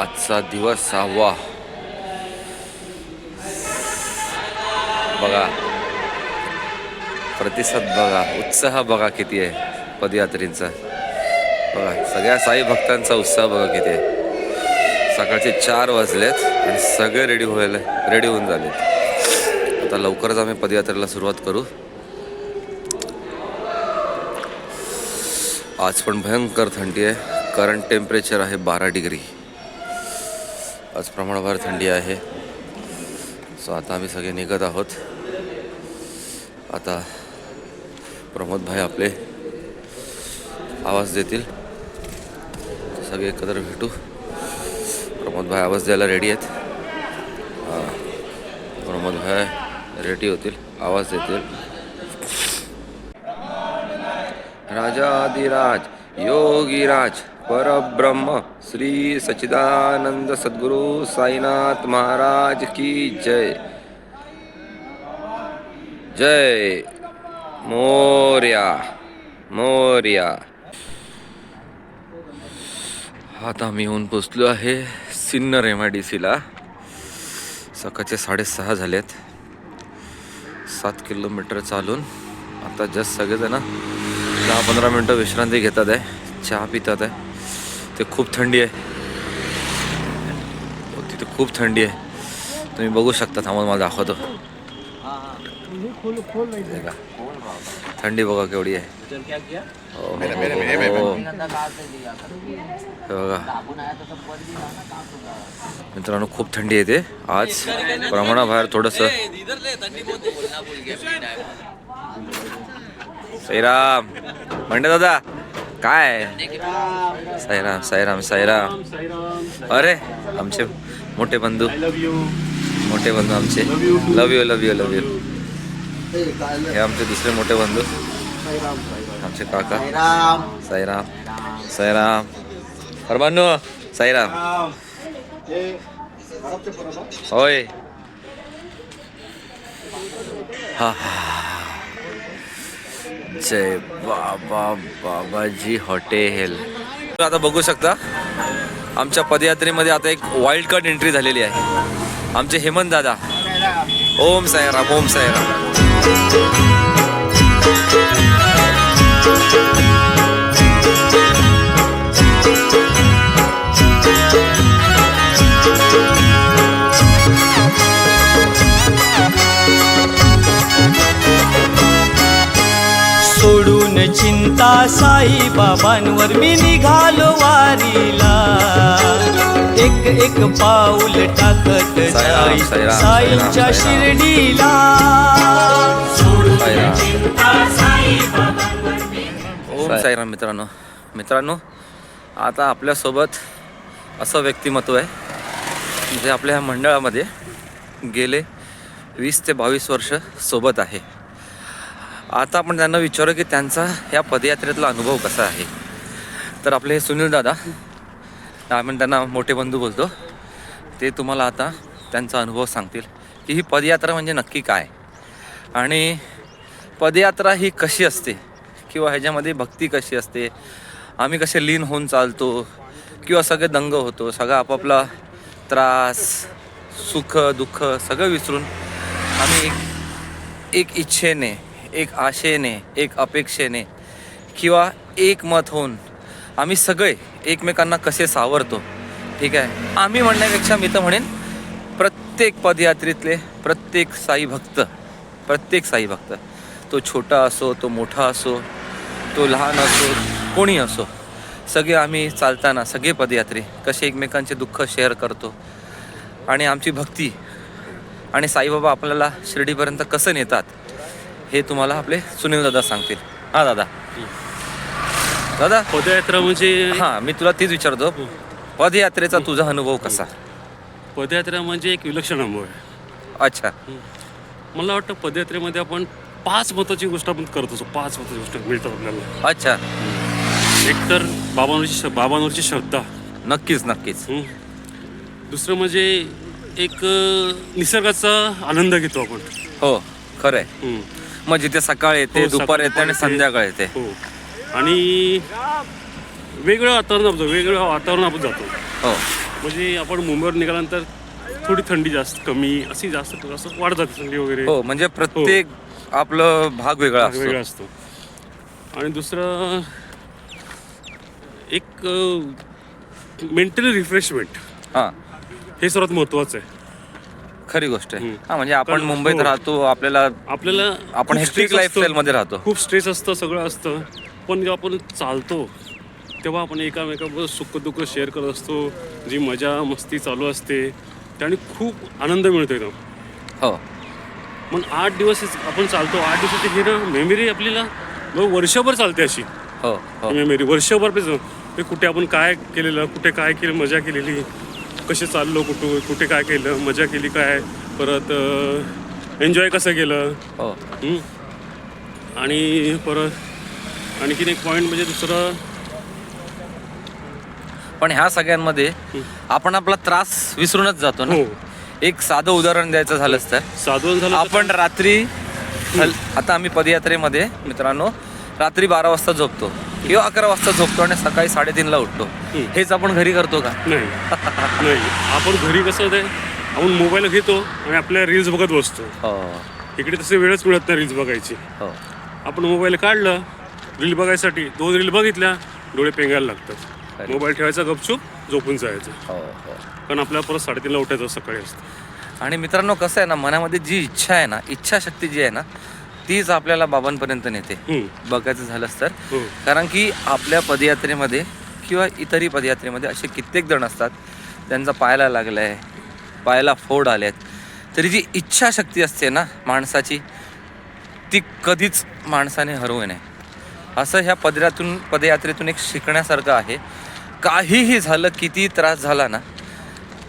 आजचा दिवस सहावा. बघा. प्रतिसाद बघा. उत्साह बघा किती आहे पदयात्रींचा. बघा सगळ्या साई भक्तांचा उत्साह बघा किती आहे. सकाळचे चार वाजलेत आणि सगळे रेडी व्हायला रेडी होऊन झालेत. आता लवकरच आम्ही पदयात्रेला सुरुवात करू. आज पण भयंकर थंडी आहे. करंट टेम्परेचर आहे बारा डिग्री. आज प्रमाणभर थंडी आहे. सो आता आम्ही सगळे निघत आहोत. आता प्रमोद भाई आपले आवाज देतील. सगळे एकत्र भेटू. प्रमोद भाई आवाज द्यायला रेडी आहेत. प्रमोद भाई रेडी होतील. आवाज देतील. राजाधिराज योगीराज परब्रह्म श्री सच्चिदानंद सद्गुरु साईनाथ महाराज की जय। जय मोर्या मोर्या। आता मी येऊन पोचलो आहे सिन्नर एम आय डी सीला सकाळचे साडेसहा झालेत. सात किलोमीटर चालून आता जस्ट सगळेजण दहा पंधरा मिनटं विश्रांती घेतात आहे चहा पितात आहे. ते खूप थंडी आहे. तिथे खूप थंडी आहे. तुम्ही बघू शकता थांबून मला दाखवतो? थंडी बघा केवढी आहे. हो, हो, हो, बघा. मित्रांनो खूप थंडी येते आज प्रमाणाबाहेर थोडंसं. साईराम म्हणते दादा. काय? साईराम साईराम साईराम. अरे आमचे मोठे बंधू. मोठे बंधू आमचे. Love you love you love you हे आमचे दुसरे मोठे बंधू. आमचे काका. साईराम. साईराम. परमानू साईराम. होय. हा हा. आहे बाबा बाबाजी हॉटेल आता बघू शकता आमच्या पदयात्रेमध्ये आता एक वाईल्ड कार्ड एंट्री झालेली आहे. आमचे हेमंत दादा. ओम सायराम ओम साईराम चिंता साई बाबांवर मी निघालो वारीला. एक एक पाऊल टाकत साईराम, जाई साईंच्या. शिर्डीला. ओम साईराम मित्रांनो. मित्रांनो आता आपल्यासोबत असं व्यक्तिमत्व आहे जे आपल्या ह्या मंडळामध्ये गेले वीस ते बावीस वर्ष सोबत आहे. आता आपण त्यांना विचारू की त्यांचा या पदयात्रेतला अनुभव कसा आहे. तर आपले हे सुनील दादा आपण त्यांना मोठे बंधू बोलतो. ते तुम्हाला आता त्यांचा अनुभव सांगतील की ही पदयात्रा म्हणजे नक्की काय. आणि पदयात्रा ही कशी असते? किंवा ह्याच्यामध्ये भक्ती कशी असते? आम्ही कसे लीन होऊन चालतो? किंवा सगळे दंग होतो सगळा आपापला त्रास सुख दुःख सगळं विसरून आम्ही एक एक इच्छेने एक आशेने एक अपेक्षेने किंवा एक मत होऊन आम्ही सगळे एकमेकांना कसे सावरतो? ठीक आहे? आम्ही म्हणण्यापेक्षा मी तर म्हणेन प्रत्येक पदयात्रेतले प्रत्येक साई भक्त प्रत्येक साई भक्त तो छोटा असो तो मोठा असो तो लहान असो कोणी असो सगळे आम्ही चालताना सगळे पदयात्री कसे एकमेकांचे दुःख शेअर करतो आणि आमची भक्ती आणि साईबाबा आपल्याला शिर्डीपर्यंत कसं नेतात? हे तुम्हाला आपले सुनील दादा सांगतील. हां दादा. दादा. पदयात्रा म्हणजे हां मी तुला तेच विचारतो. पदयात्रेचा तुझा अनुभव कसा? पदयात्रा म्हणजे एक विलक्षण अनुभव आहे. अच्छा. मला वाटतं पदयात्रेमध्ये आपण पाच महत्वाची गोष्ट आपण करत असतो. पाच महत्वाची गोष्ट मिळतात आपल्याला. अच्छा. एक तर बाबांवरची बाबांवरची श्रद्धा. नक्कीच नक्कीच. हं. दुसरं म्हणजे एक निसर्गाचा आनंद घेतो आपण. हो खरं आहे हं. मग जिथे सकाळ येते हो, दुपार सकाळ- येते आणि येते. संध्याकाळ येते. हो. आणि वेगळं वातावरण आपण वेगळं वातावरण आपण जातो. हो. म्हणजे आपण मुंबईवर निघाल्यानंतर थोडी थंडी जास्त कमी अशी जास्त असं वाढत जाते थंडी वगैरे. हो म्हणजे प्रत्येक आपलं भाग वेगळा असतो वेगळा असतो. आणि दुसरं एक मेंटली रिफ्रेशमेंट हा. हे सर्वात महत्त्वाचं आहे. खरी गोष्ट आहे. हा म्हणजे आपण कारण- मुंबईत हो. राहतो आपल्याला आपल्याला आपण खूप हेक्टिक stress असतो. मध्ये राहतो. खूप स्ट्रेस असतं सगळं असतं. पण जेव्हा आपण चालतो तेव्हा आपण एकामेकाबरोबर सुख दुःख शेअर करत असतो. जी मजा मस्ती चालू असते त्याने खूप आनंद मिळतो एकदम. हो. मग आठ दिवस आपण चालतो आठ दिवसाची ही ना मेमरी आपल्याला मग वर्षभर चालते अशी. हो हो. मेमरी वर्षभर पेच ते कुठे आपण काय केलेलं कुठे काय केलं मजा केलेली कसे चाललो कुठं कुठे काय केलं मजा केली काय परत एन्जॉय कसं केलं? हो. आणि परत आणखीन एक पॉईंट म्हणजे दुसरं? पण ह्या सगळ्यांमध्ये आपण आपला त्रास विसरूनच जातो ना? हो. एक साधं उदाहरण द्यायचं झालंच तर. साधवन झालं तर- आपण रात्री हल- आता आम्ही पदयात्रेमध्ये मित्रांनो रात्री बारा वाजता झोपतो. किंवा अकरा वाजता झोपतो आणि सकाळी साडेतीनला उठतो. हेच आपण घरी करतो का? नाही. नाही. आपण घरी कसं होतं आपण मोबाईल घेतो आणि आपल्या रील्स बघत बसतो. हो. इकडे तसे वेळच मिळत नाही रील्स बघायची. हो. आपण मोबाईल काढलं रील बघायसाठी दोन रील बघितल्या डोळे पेंगायला लागतात. मोबाईल ठेवायचा गपचूप झोपून जायचं. हो हो. कारण आपल्याला परत साडेतीनला उठायचं सकाळी असतं. आणि मित्रांनो कसं आहे ना मनामध्ये जी इच्छा आहे ना इच्छाशक्ती जी आहे ना तीच आपल्याला बाबांपर्यंत नेते. बघायचं झालंच तर. कारण की आपल्या पदयात्रेमध्ये किंवा इतरही पदयात्रेमध्ये असे कित्येक जण असतात त्यांचा पायाला लागलं आहे पायाला फोड आलेत. तरी जी इच्छाशक्ती असते ना माणसाची ती कधीच माणसाने हरवू नये. असं ह्या पदयातून पदयात्रेतून एक शिकण्यासारखं आहे. काहीही झालं किती त्रास झाला ना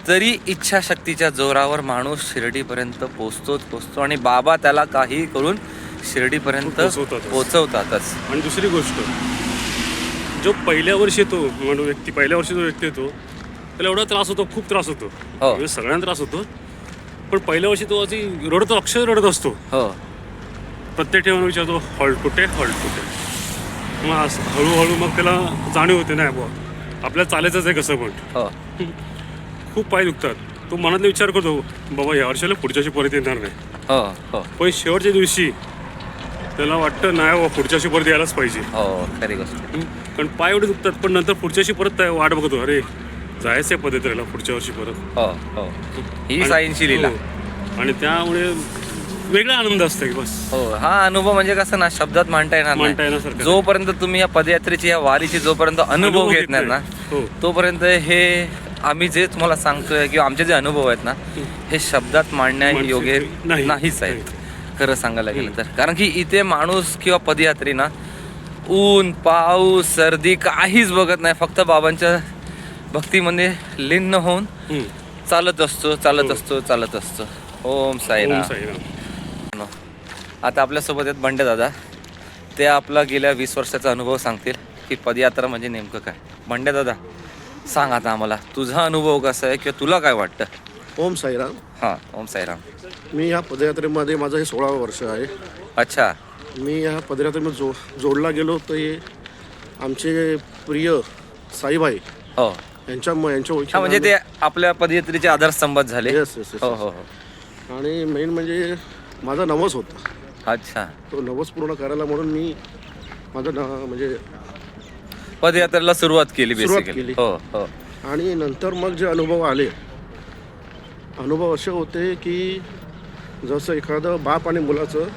तरी इच्छाशक्तीच्या जोरावर माणूस शिर्डीपर्यंत पोचतोच पोचतो आणि बाबा त्याला काही करून शिर्डीपर्यंत. पोचवतातच. आणि दुसरी गोष्ट जो पहिल्या वर्षी येतो म्हणून व्यक्ती पहिल्या वर्षी जो व्यक्ती येतो त्याला एवढा त्रास होतो खूप त्रास होतो. हो. म्हणजे सगळ्यांना त्रास होतो. पण पहिल्या वर्षी तो अशी रडतो अक्षर रडत असतो. हो. प्रत्येक ठेवून विचारतो हॉल्ट कुठे? हॉल्ट कुठे? मग असं हळूहळू मग त्याला जाणीव होते नाही बुवा आपल्याला चालायचंच आहे कसं पण. हो. खूप पाय दुखतात. तो मनातला विचार करतो बाबा या वर्षाला पुढच्या वर्षी परत येणार नाही. हो हो. पण शेवटच्या दिवशी त्याला वाटतं नाही बाबा पुढच्या वर्षी परत यायलाच पाहिजे. हो खरी गोष्ट. हं? कारण पाय एवढे दुखतात पण नंतर पुढच्या वर्षी परत त्या वाट बघतो अरे जायचंय पदयात्रेला पुढच्या वर्षी परत. हो हो. ही आणि- सायन्सची लीला. हो. आणि त्यामुळे वेगळा आनंद असतो की बस. हो हा अनुभव म्हणजे कसं ना शब्दात मांडता येणार मांडता नाही. येण्यासारखं जोपर्यंत तुम्ही या पदयात्रेची या वारीची जोपर्यंत अनुभव घेत नाही ना हो. तोपर्यंत हे आम्ही जे तुम्हाला सांगतोय किंवा आमचे जे अनुभव आहेत ना हे शब्दात मांडण्या योग्य नाही. नाहीच आहेत. खरं सांगायला गेलं तर. कारण की इथे माणूस किंवा पदयात्री ना ऊन पाऊस सर्दी काहीच बघत नाही. फक्त बाबांच्या भक्तीमध्ये लीन होऊन हं. चालत असतो चालत. असतो चालत असतो. ओम ओम साईराम साईराम आता आपल्यासोबत आहेत बंडे दादा. ते आपला गेल्या वीस वर्षाचा अनुभव सांगतील की पदयात्रा म्हणजे नेमकं काय. बंडे दादा सांग आता आम्हाला तुझा अनुभव कसा आहे किंवा तुला काय वाटतं? ओम साईराम. हां ओम साईराम. मी ह्या पदयात्रेमध्ये माझं हे सोळावं वर्ष आहे. अच्छा. मी ह्या पदयात्रेमध्ये जो जोडला गेलो तर हे आमचे प्रिय साईबाई हो. यांच्या म- यांच्या हा म्हणजे ते आपल्या पदयात्रेचे आधारस्तंभच झाले. येस येस हो हो हो. आणि मेन म्हणजे माझा नवस होता. अच्छा. तो नवस पूर्ण करायला म्हणून मी माझं न म्हणजे पदयात्रेला सुरुवात केली सुरुवात बेसिकली केली. हो हो. आणि नंतर मग जे अनुभव आले अनुभव असे होते की जसं एखादं बाप आणि मुलाचं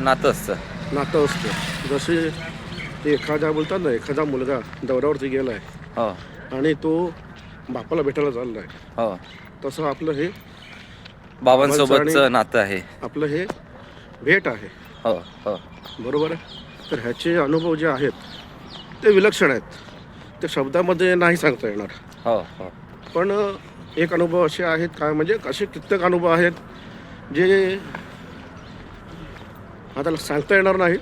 नातं असतं. नातं असतं. जसे ते एखादा बोलतात ना एखादा मुलगा दौऱ्यावरती गेला आहे हो. आणि तो बापाला भेटायला चालला आहे हो. तसं आपलं हे बाबांसोबतचं आणि- नातं आहे. आपलं हे भेट आहे. हो हो. बरोबर आहे? तर ह्याचे अनुभव जे आहेत ते विलक्षण आहेत. ते शब्दामध्ये नाही सांगता येणार. हो हो. पण एक अनुभव असे आहेत काय म्हणजे असे कित्येक अनुभव आहेत जे आता सांगता येणार नाहीत.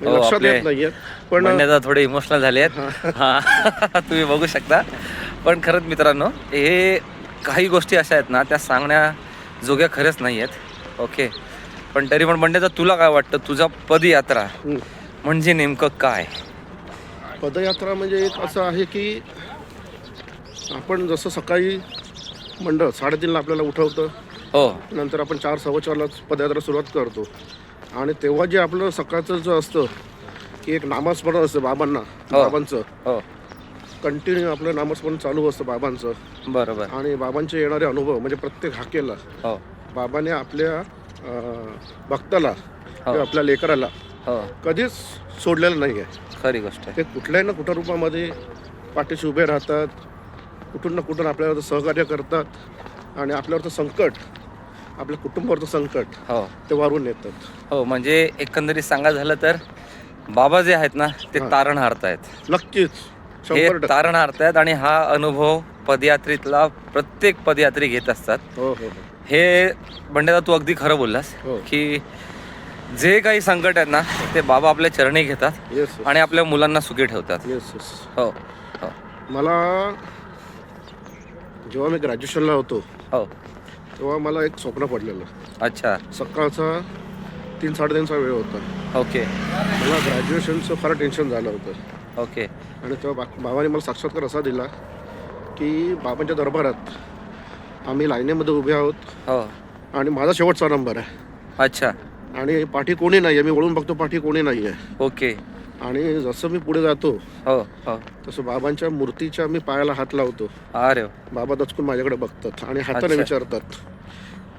हो, लक्षात आपले येत नाहीयेत. पण बंड्यादा थोडे इमोशनल झाले आहेत. हा. तुम्ही बघू शकता. पण खरंच मित्रांनो हे काही गोष्टी अशा आहेत ना त्या सांगण्या जोग्या खरंच नाही आहेत ओके पण तरी पण बंड्यादा तुला काय वाटतं? तुझा पदयात्रा हं. म्हणजे नेमकं काय? पदयात्रा म्हणजे एक असं आहे की आपण जसं सकाळी मंडळ साडेतीनला आपल्याला उठवतं हो. नंतर आपण चार सव्वा चारलाच पदयात्रा सुरुवात करतो. आणि तेव्हा जे आपलं सकाळचं जो असतं की एक नामस्मरण असतं बाबांना बाबांचं. हो. कंटिन्यू आपलं नामस्मरण चालू असतं बाबांचं. बरोबर. आणि बाबांचे येणारे अनुभव म्हणजे प्रत्येक हाकेला. हो. बाबाने आपल्या अं, भक्ताला किंवा आपल्या लेकराला हो. कधीच सोडलेलं नाही आहे खरी गोष्ट आहे. ते कुठल्याही ना कुठल्या रूपामध्ये पाठीशी उभे राहतात कुठून ना कुठून आपल्याला सहकार्य करतात आणि आपल्यावरचं संकट आपल्या कुटुंबावरचं संकट हो. ते वारून येतात. हो म्हणजे एकंदरीत सांगा झालं तर बाबा जे आहेत ना ते तारण हारतायत. नक्कीच. हे शंभर टक्के. तारण हारतायत आणि हा अनुभव पदयात्रेतला प्रत्येक पदयात्री घेत असतात. हो हो हो. हे बंड्यादा तू अगदी खरं बोललास हो. की जे काही संकट आहेत ना ते बाबा आपल्या चरणी घेतात येस आणि आपल्या मुलांना सुखी ठेवतात. येस येस हो हो. मला जेव्हा मी ग्रॅज्युएशनला होतो हो. तेव्हा मला एक स्वप्न पडलेलं. अच्छा. सकाळचा तीन साडेतीनचा वेळ होता. ओके. मला ग्रॅज्युएशनचं फार टेन्शन झालं होतं. ओके. आणि तेव्हा बा बाबाने मला साक्षात्कार असा दिला की बाबांच्या दरबारात आम्ही लाईनीमध्ये उभे आहोत हो. आणि माझा शेवटचा नंबर आहे. अच्छा. आणि पाठी कोणी नाही आहे मी वळून बघतो पाठी कोणी नाही आहे ओके. आणि जसं मी पुढे जातो हो हो. तसं बाबांच्या मूर्तीच्या मी पायाला हात लावतो. अरे वा. बाबा दचकून माझ्याकडे बघतात आणि हाताने अच्छा. विचारतात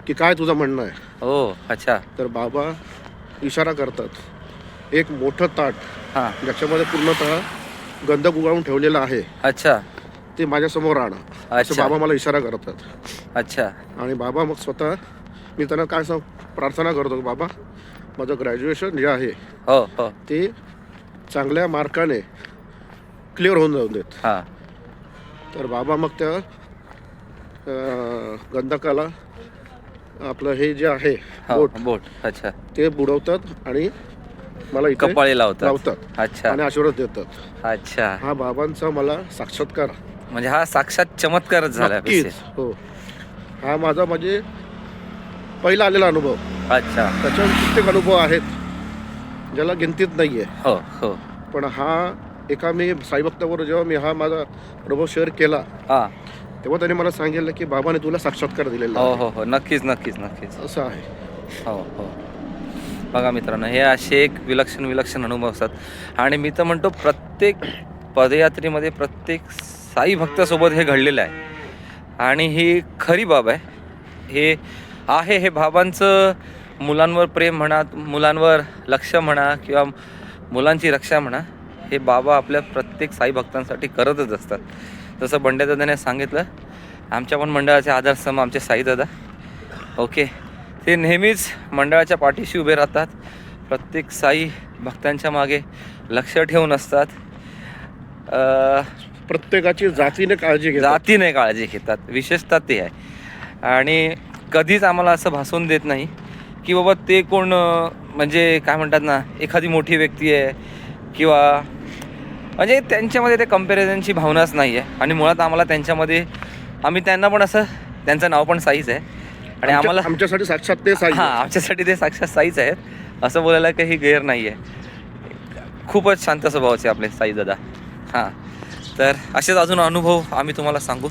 की काय तुझं म्हणणं आहे? हो अच्छा. तर बाबा इशारा करतात. एक मोठं ताट हां. ज्याच्यामध्ये पूर्णतः गंधक उगाळून ठेवलेलं आहे. अच्छा. ते माझ्यासमोर आणा. असं अच्छा. बाबा मला इशारा करतात. अच्छा. आणि बाबा मग स्वतः मी त्यांना काय सांग प्रार्थना करतो की बाबा माझं ग्रॅज्युएशन जे आहे हो हो. ते चांगल्या मार्काने क्लिअर होऊन जाऊन देत. हां. तर बाबा मग त्या अं, गंधकाला आपलं हे जे आहे बोट बोट अच्छा. ते बुडवतात आणि मला इथे कपाळी लावतात. लावतात अच्छा. आणि आशीर्वाद देतात. अच्छा. हा बाबांचा मला साक्षात्कार. म्हणजे हा साक्षात चमत्कारच झाला नक्कीच हो. हा माझा म्हणजे पहिला आलेला अनुभव. अच्छा. त्याच्यावर कित्येक अनुभव आहेत. ज्याला गिनतीत नाही आहे हो हो. पण हा एका मी साईभक्तावर जेव्हा मी हा माझा अनुभव शेअर केला हां. तेव्हा त्याने मला सांगितलं की बाबाने तुला साक्षात्कार दिलेला हो आहे. हो हो. नक्कीच नक्कीच नक्कीच. असं आहे. हो हो. बघा मित्रांनो हे असे एक विलक्षण विलक्षण अनुभव असतात. आणि मी तर म्हणतो प्रत्येक पदयात्रेमध्ये प्रत्येक साई भक्तासोबत हे घडलेलं आहे. आणि ही खरी बाब आहे. हे आहे हे बाबांचं मुलांवर प्रेम म्हणा मुलांवर लक्ष म्हणा किंवा मुलांची रक्षा म्हणा हे बाबा आपल्या प्रत्येक साई भक्तांसाठी करतच असतात. जसं बंड्यादादाने सांगितलं आमच्या पण मंडळाचे आधारस्तंभ आमचे साईदादा ओके. ते नेहमीच मंडळाच्या पाठीशी उभे राहतात. प्रत्येक साई भक्तांच्या मागे लक्ष ठेवून असतात. प्रत्येकाची जातीने काळजी घेतात. जातीने काळजी घेतात. विशेषतः ते आहे. आणि कधीच आम्हाला असं भासून देत नाही. की बाबा ते कोण म्हणजे काय म्हणतात ना एखादी मोठी व्यक्ती आहे किंवा म्हणजे त्यांच्यामध्ये ते कम्पॅरिझनची भावनाच नाही आहे आणि मुळात आम्हाला त्यांच्यामध्ये आम्ही त्यांना पण असं त्यांचं नाव पण साईच आहे. आणि आम्हाला आमच्यासाठी साक्षात ते हां आमच्यासाठी ते साक्षात साईच आहेत असं बोलायला काही गैर नाही आहे खूपच शांत स्वभावाचे आपले साई दादा. हां. तर असेच अजून अनुभव आम्ही तुम्हाला सांगू.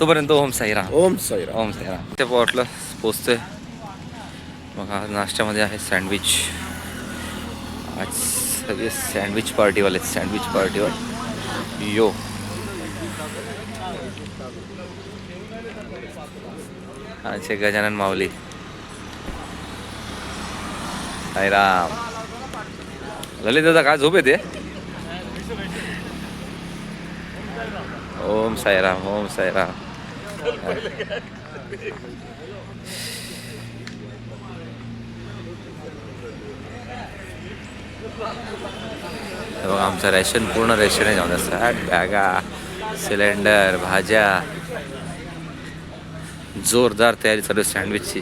तोपर्यंत ओम साईराम. ओम साईराम. ओम साईराम. ते पॉटला पोचतोय. मग आज नाश्त्यामध्ये आहे सँडविच आज सगळे सँडविच पार्टीवाले सँडविच पार्टीवर. यो. अच्छा गजानन माऊली. साईराम ललित दादा काय झोप येते? ओम साईराम ओम साईराम. बघा आमचं रेशन पूर्ण रेशन आहे जाऊन. सॅट बॅगा सिलेंडर भाज्या. जोरदार तयारी चालू सँडविचची.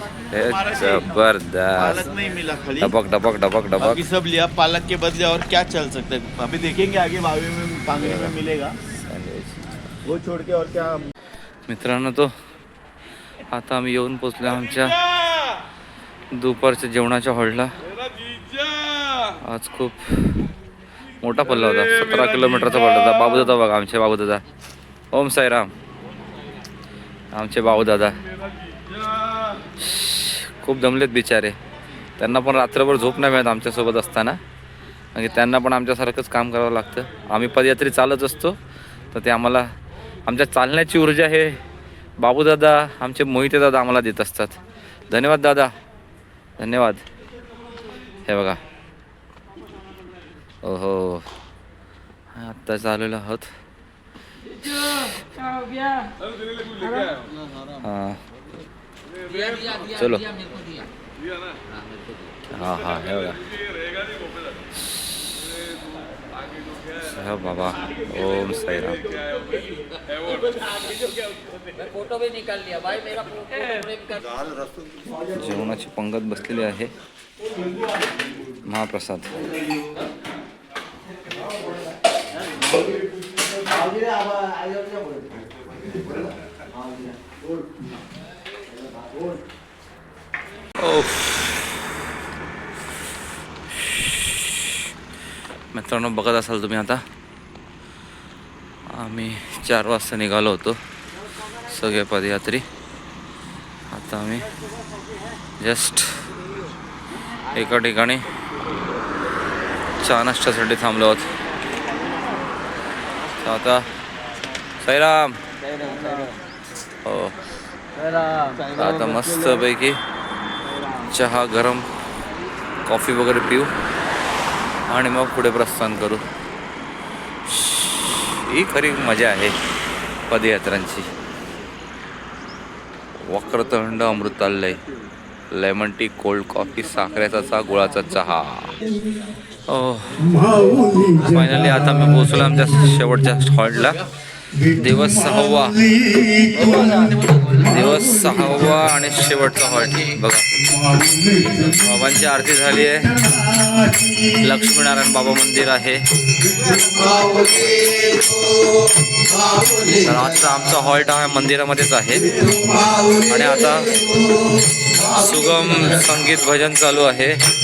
जबरदस्त. पालक नहीं मिला खाली. डबक डबक डबक डबक. बाकी सब लिया पालक के बदले और क्या चल सकता है? अभी देखेंगे आगे भावी में में मिलेगा। सँडविच वो छोड़ के और क्या? मित्रांनो तो आता आम्ही येऊन पोचलो आमच्या दुपारच्या जेवणाच्या हॉलला. आज खूप मोठा पल्ला होता. सतरा किलोमीटरचा पल्ला होता. बाबूदादा बघा आमचे बाबूदादा. ओम साईराम. आमचे बाबूदादा. खूप दमलेत बिचारे. त्यांना पण रात्रभर झोप नाही मिळत आमच्यासोबत असताना. आणि त्यांना पण आमच्यासारखंच काम करावं लागतं. आम्ही पदयात्री चालत असतो. तर ते आम्हाला आमच्या चालण्याची ऊर्जा हे बाबूदादा आमचे मोहिते दादा आम्हाला देत असतात. धन्यवाद दादा. धन्यवाद. हे बघा. ओहो. आत्ता चाललेलो आहोत. चलो. हा हा हे बघा. बाबा. ओम साईराम. जेवणाची पंगत बसलेली आहे. महाप्रसाद. मित्रांनो बघत असाल तुम्ही आता. आम्ही चार वाजता निघालो होतो. सगळे पदयात्री. आता आम्ही जस्ट एका ठिकाणी चहा नाश्त्यासाठी थांबलो आहोत आता. साईराम. हो. आता मस्तपैकी चहा गरम कॉफी वगैरे पिऊ आणि मग पुढे प्रस्थान करू. ही खरी मजा आहे पदयात्रांची. Vakratund Amrutalay. Lemon tea cold coffee साखरेचा चहा गुळाचा चहा. फायनली आता मी पोहोचलो आमच्या शेवटच्या हॉल्टला दिवस सहावा. दिवस सहावा आणि शेवटचा हॉल्ट बघा. बाबांची आरती झाली आहे. लक्ष्मीनारायण बाबा मंदिर आहे. तर आजचा आमचा हॉल्ट हा मंदिरामध्येच आहे. आणि आता सुगम संगीत भजन चालू आहे.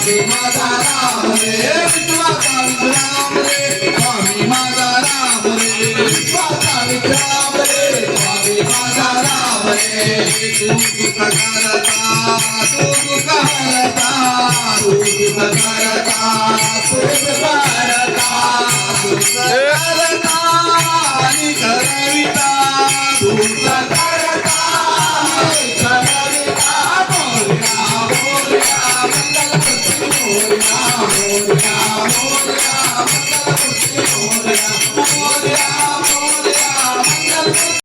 स्वामी माझा राम रे विश्वाचा विश्राम रे स्वामी माझा राम रे विश्वाचा विश्राम रे स्वामी माझा राम रे तू दुःख करता तू दुःख हरता तू दुःख करता तू दुःख हरता तू दुःख हरता